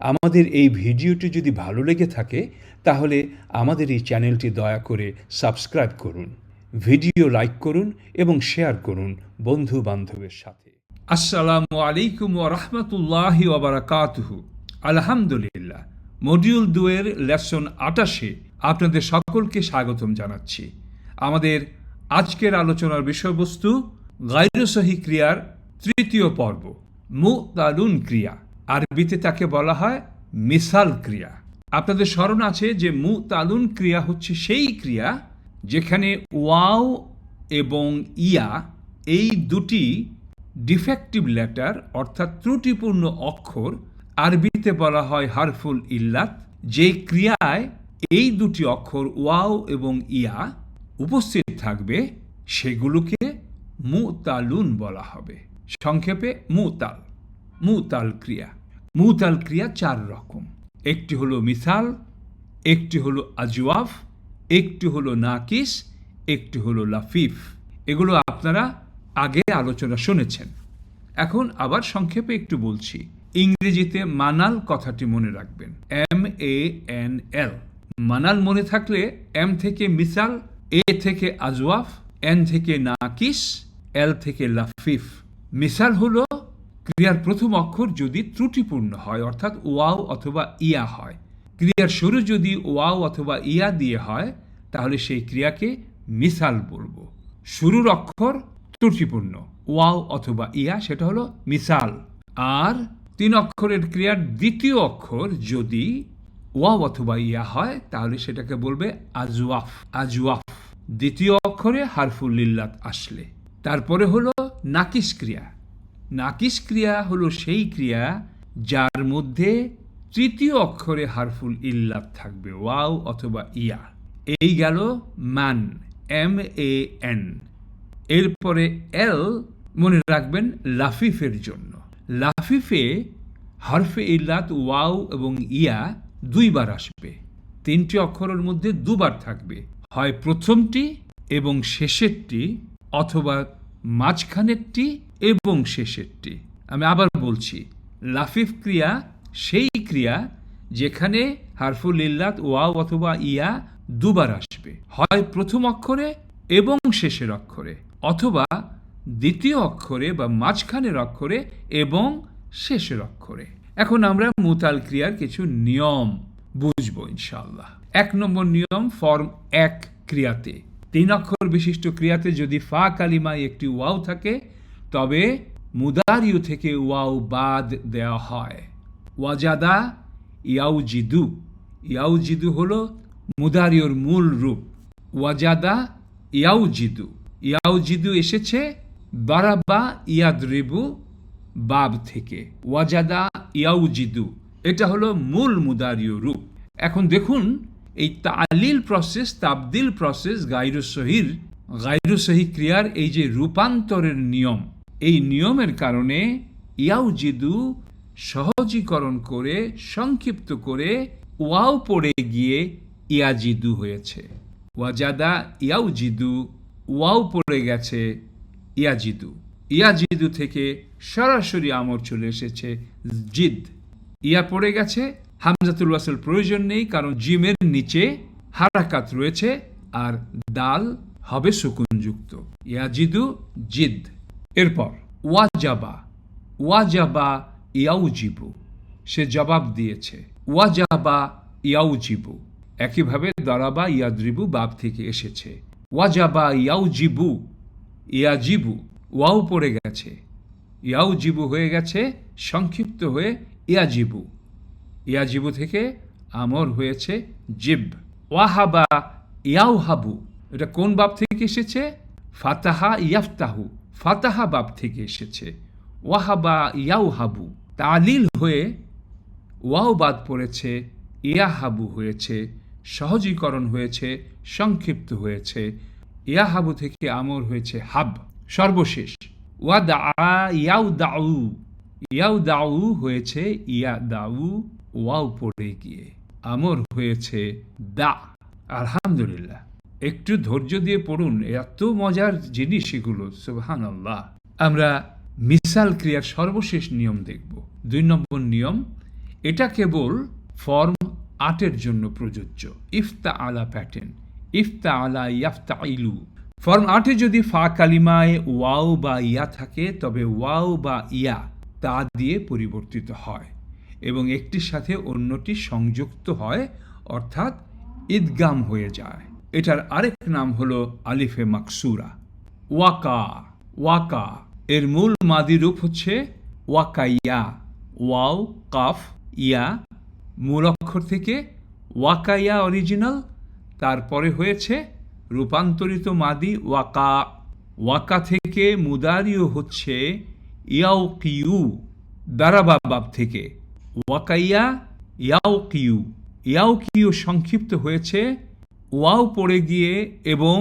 আমাদের এই ভিডিওটি যদি ভালো লেগে থাকে, তাহলে আমাদের এই চ্যানেলটি দয়া করে সাবস্ক্রাইব করুন, ভিডিও লাইক করুন এবং শেয়ার করুন বন্ধু বান্ধবের সাথে। আসসালামু আলাইকুম রাহমাতুল্লাহি ওয়া বারাকাতুহু। আলহামদুলিল্লাহ মডিউল দুয়ের লেসন আটাশে আপনাদের সকলকে স্বাগতম জানাচ্ছি। আমাদের আজকের আলোচনার বিষয়বস্তু গাইরসহি ক্রিয়ার তৃতীয় পর্ব, মুতালুন ক্রিয়া। আরবিতে তাকে বলা হয় মিসাল ক্রিয়া। আপনাদের স্মরণ আছে যে মু তালুন ক্রিয়া হচ্ছে সেই ক্রিয়া যেখানে ওয়াও এবং ইয়া এই দুটি ডিফেক্টিভ লেটার অর্থাৎ ত্রুটিপূর্ণ অক্ষর আরবিতে বলা হয় হারফুল ইল্লাত যে ক্রিয়ায় এই দুটি অক্ষর ওয়াও এবং ইয়া উপস্থিত থাকবে, সেগুলোকে মুতালুন বলা হবে। সংক্ষেপে মুতাল মুতাল ক্রিয়া। মুতাল ক্রিয়া চার রকম। একটি হলো মিসাল, একটি হলো আজওয়াফ, একটি হলো নাকিস, একটি হলো লাফিফ। এগুলো আপনারা আগে আলোচনা শুনেছেন। এখন আবার সংক্ষেপে একটু বলছি। ইংরেজিতে মানাল কথাটি মনে রাখবেন। M A N L Manal মনে থাকলে এম থেকে মিসাল, এ থেকে আজওয়াফ, এন থেকে নাকিস, এল থেকে লাফিফ। মিসাল হলো ক্রিয়ার প্রথম অক্ষর যদি ত্রুটিপূর্ণ হয়, অর্থাৎ ওয়াও অথবা ইয়া হয়। ক্রিয়ার শুরু যদি ওয়াও অথবা ইয়া দিয়ে হয়, তাহলে সেই ক্রিয়াকে মিসাল বলব। শুরুর অক্ষর ত্রুটিপূর্ণ, ওয়াও অথবা ইয়া, সেটা হলো মিসাল। আর তিন অক্ষরের ক্রিয়ার দ্বিতীয় অক্ষর যদি ওয়াও অথবা ইয়া হয়, তাহলে সেটাকে বলবে আজওয়াফ আজওয়াফ। দ্বিতীয় অক্ষরে হারফুল্লিল্লাত আসলে। তারপরে হলো নাকিস ক্রিয়া। নাকিস ক্রিয়া হলো সেই ক্রিয়া যার মধ্যে তৃতীয় অক্ষরে হারফুল ইল্লাত থাকবে, ওয়াও অথবা ইয়া। এই গেল মান এম এ এন এরপরে এল, মনে রাখবেন, লাফিফের জন্য। লাফিফে হরফে ইল্লাত, ওয়াও এবং ইয়া দুইবার আসবে। তিনটি অক্ষরের মধ্যে দুবার থাকবে। হয় প্রথমটি এবং শেষেরটি অথবা মাঝখানেরটি এবং শেষেরটি। আমি আবার বলছি, লাফিফ ক্রিয়া সেই ক্রিয়া যেখানে হারফুল ইল্লাত ওয়াও অথবা ইয়া দুবার আসবে। হয় প্রথম অক্ষরে এবং শেষের অক্ষরে অথবা দ্বিতীয় অক্ষরে বা মাঝখানের অক্ষরে এবং শেষের অক্ষরে। এখন আমরা মুতাল ক্রিয়ার কিছু নিয়ম বুঝব ইনশাল্লাহ এক নম্বর নিয়ম, ফর্ম এক ক্রিয়াতে। তিন অক্ষর বিশিষ্ট ক্রিয়াতে যদি ফা কালিমায় একটি ওয়াও থাকে তবে মুদারিউ থেকে ওয়াও বাদ দেওয়া হয়। ওয়াজাদা ইয়াউজিদু। ইয়াউজিদু হল মুদারিওর মূল রূপ। ওয়াজাদা ইয়াউজিদু। ইয়াউজিদু এসেছে বারাবা ইয়াদরিবু বাব থেকে। ওয়াজাদা ইয়াউজিদু। এটা হলো মূল মুদারিও রূপ। এখন দেখুন, এই তালিল প্রসেস, তাবদিল প্রসেস গাইরুসহির গাইরুসহি ক্রিয়ার এই যে রূপান্তরের নিয়ম এই নিয়মের কারণে ইয়াউজিদু সহজীকরণ করে, সংক্ষিপ্ত করে ওয়াও পড়ে গিয়ে ইয়াজিদু হয়েছে। ওয়াজাদা ইয়াউজিদু ওয়াও পড়ে গেছে ইয়াজিদু ইয়াজিদু থেকে সরাসরি আমর চলে এসেছে জিদ। ইয়া পড়ে গেছে, হামজাতুল ওয়াসল প্রয়োজন নেই, কারণ জিমের নিচে হারাকাত রয়েছে আর দাল হবে সুকুনযুক্ত ইয়াজিদু জিদ। এরপর, ওয়াজাবা ওয়াজাবা ইয়াউজিবু, সে জবাব দিয়েছে, ওয়াজাবা ইয়াউজিবু, একইভাবে দারাবা ইয়াদ্রিবু বাপ থেকে এসেছে, ওয়াজাবা ইয়াউজিবু, ইয়াজিবু, ওয়াও পড়ে গেছে, ইয়াউজিবু হয়ে গেছে, সংক্ষিপ্ত হয়ে ইয়াজিবু ইয়াজিবু থেকে আমর হয়েছে জিব, ওয়াহাবা ইয়াউহাবু, এটা কোন বাপ থেকে এসেছে? ফাতাহা ইয়াফতাহু ফাতাহা বাব থেকে এসেছে। ওয়াহাবা ইয়াউহাবু। তালিল হয়ে ওয়াও বাদ পড়েছে, ইয়াহাবু হয়েছে, সহজীকরণ হয়েছে, সংক্ষিপ্ত হয়েছে। ইয়াহাবু থেকে আমর হয়েছে হাব, সর্বশেষ। ওয়া দা ইয়াউ দাউ ইয়াউ দাউ হয়েছে ইয়া দাউ ওয়াও পড়ে গিয়ে। আমর হয়েছে দা। আলহামদুলিল্লাহ। একটু ধৈর্য দিয়ে পড়ুন, এত মজার জিনিস এগুলো সুবহান আল্লাহ আমরা মিসাল ক্রিয়ার সর্বশেষ নিয়ম দেখব। দুই নম্বর নিয়ম, এটা কেবল ফর্ম আটের জন্য প্রযোজ্য। ইফতা আলা প্যাটার্ন ইফতা আলা ইয়াফতা ইলু ফর্ম আটে যদি ফা কালিমায় ওয়াও বা ইয়া থাকে, তবে ওয়াও বা ইয়া তা দিয়ে পরিবর্তিত হয় এবং একটির সাথে অন্যটি সংযুক্ত হয়, অর্থাৎ ঈদগাম হয়ে যায়। এটার আরেক নাম হলো আলিফে মাকসুরা। Waka Waka. এর মূল মাদি রূপ হচ্ছে ওয়াকাইয়া, ওয়াও, কাফ, ইয়া। মূল অক্ষর থেকে ওয়াকাইয়া অরিজিনাল, তারপরে হয়েছে রূপান্তরিত মাদি ওয়াকা। ওয়াকা থেকে মুদারিও হচ্ছে ইয়াও কিউ দারাবাব থেকে। ওয়াকাইয়া ইয়াও কিউ ইয়াও কিউ সংক্ষিপ্ত হয়েছে ওয়াও পড়ে গিয়ে এবং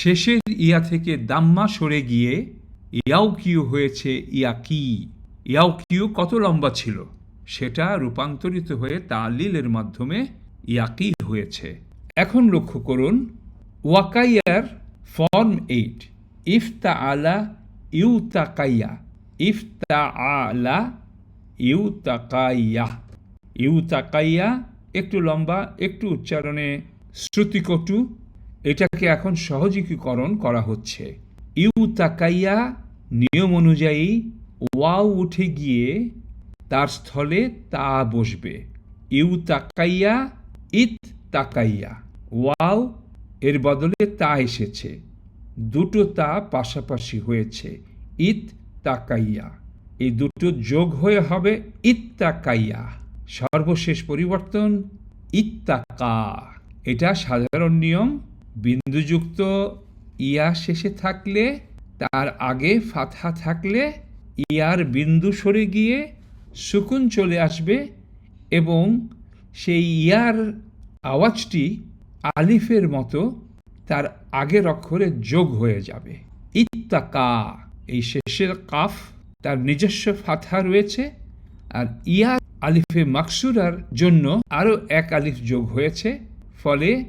শেষের ইয়া থেকে দাম্মা সরে গিয়ে ইয়াও কিউ হয়েছে ইয়াকি ইয়াও কিউ কত লম্বা ছিল? সেটা রূপান্তরিত হয়ে তালিলের মাধ্যমে ইয়াকি হয়েছে। এখন লক্ষ্য করুন, ওয়াকাইয়ার ফর্ম এইট, ইফতা আলা ইউতাকাইয়া, ইফতা আলা ইউতাকাইয়া। ইউতাকাইয়া একটু লম্বা, একটু উচ্চারণে শ্রুতিকটু, এটাকে এখন সহজীকরণ করা হচ্ছে। ইউ তাকাইয়া নিয়ম অনুযায়ী ওয়াও উঠে গিয়ে তার স্থলে তা বসবে। ইউ তাকাইয়া, ইত তাকাইয়া। ওয়াও, এর বদলে তা এসেছে। দুটো তা পাশাপাশি হয়েছে। ইত তাকাইয়া। এই দুটো যোগ হয়ে হবে ইত্তাকাইয়া সর্বশেষ পরিবর্তন, ইত্তাকা। এটা সাধারণ নিয়ম। বিন্দুযুক্ত ইয়া শেষে থাকলে, তার আগে ফাথা থাকলে ইয়ার বিন্দু সরে গিয়ে সুকুন চলে আসবে এবং সেই ইয়ার আওয়াজটি আলিফের মতো তার আগের অক্ষরে যোগ হয়ে যাবে। ইত্তাকা, এই শেষের কাফ, তার নিজস্ব ফাথা রয়েছে আর ইয়া আলিফে মাকসুরার জন্য আরও এক আলিফ যোগ হয়েছে। ফলে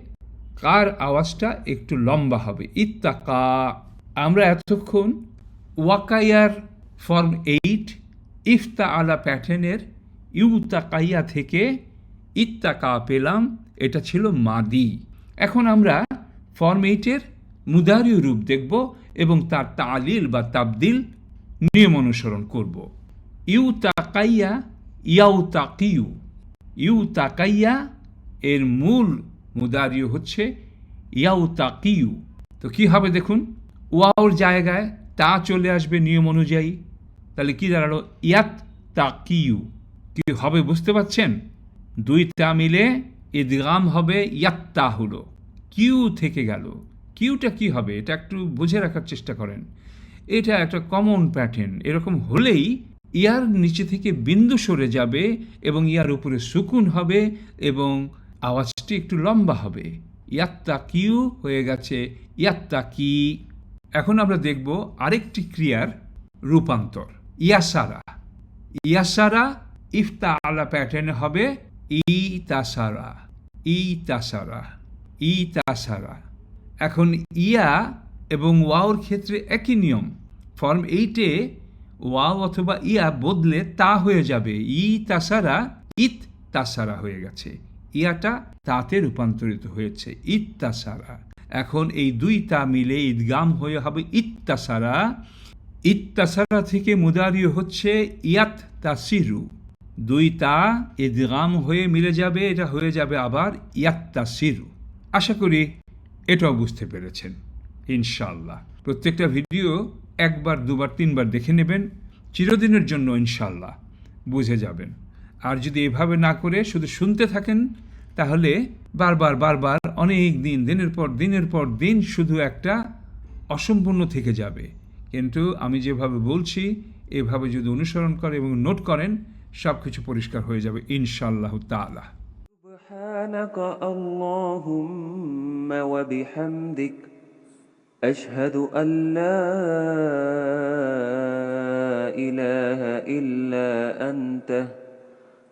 কার আওয়াজটা একটু লম্বা হবে? ইত্তাকা। আমরা এতক্ষণ ওয়াকাইয়ার ফর্ম এইট, ইফতা আলা প্যাটার্নের ইউতাকাইয়া থেকে ইত্তাকা পেলাম। এটা ছিল মাদি। এখন আমরা ফর্ম এইটের মুদারীয় রূপ দেখব এবং তার তালিল বা তাবদিল নিয়ম অনুসরণ করব। ইউ তাকাইয়া ইয়াউ তাকিউ ইউ তাকাইয়া এর মূল মুদারীয় হচ্ছে ইয়াউ তাকিউ। তো কি হবে দেখুন? ওয়াওর জায়গায় তা চলে আসবে নিয়ম অনুযায়ী। তাহলে কি দাঁড়াল? ইয়াত তাকিউ। কি হবে বুঝতে পারছেন দুই তা মিলে ইদগাম হবে ইয়াত্তা হলো কিউ থেকে গেল। কিউটা কি হবে? এটা একটু বুঝে রাখার চেষ্টা করেন। এটা একটা কমন প্যাটার্ন এরকম হলেই ইয়ার নিচে থেকে বিন্দু সরে যাবে এবং ইয়ার উপরে সুকুন হবে এবং আওয়াজটি একটু লম্বা হবে। ইয়াত্তা কিউ হয়ে গেছে ইয়াত্তা কি এখন আমরা দেখব আরেকটি ক্রিয়ার রূপান্তর। ইয়াসারা। ইয়াসারা ইফতা আলা প্যাটার্নে হবে ই তাসারা ই তাসারা ই তাসারা এখন ইয়া এবং ওয়াওর ক্ষেত্রে একই নিয়ম। ফর্ম এইটে ওয়াও অথবা ইয়া বদলে তা হয়ে যাবে। ই তাসারা ইত তাসারা হয়ে গেছে। ইয়াটা তাতে রূপান্তরিত হয়েছে ইত তাসারা এখন এই দুই তা মিলে ঈদগাম হয়ে হবে ইত্তাসারা। ইত্তাসারা থেকে মুদারিও হচ্ছে ইয়াত তাসিরু দুই তা ঈদগাম হয়ে মিলে যাবে, এটা হয়ে যাবে আবার ইয়াত তাসিরু আশা করি এটাও বুঝতে পেরেছেন ইনশাল্লাহ প্রত্যেকটা ভিডিও একবার, দুবার, তিনবার দেখে নেবেন, চিরদিনের জন্য ইনশাল্লাহ বুঝে যাবেন। আর যদি এভাবে না করে শুধু শুনতে থাকেন তাহলে বারবার বারবার অনেক দিন দিনের পর দিনের পর দিন শুধু একটা অসম্পূর্ণ থেকে যাবে কিন্তু আমি যেভাবে বলছি এভাবে যদি অনুসরণ করেন এবং নোট করেন সব কিছু পরিষ্কার হয়ে যাবে ইনশাল্লাহ তালা سبحانك اللهم وبحمدك أشهد أن لا إله إلا أنت أستغفرك وأتوب إليك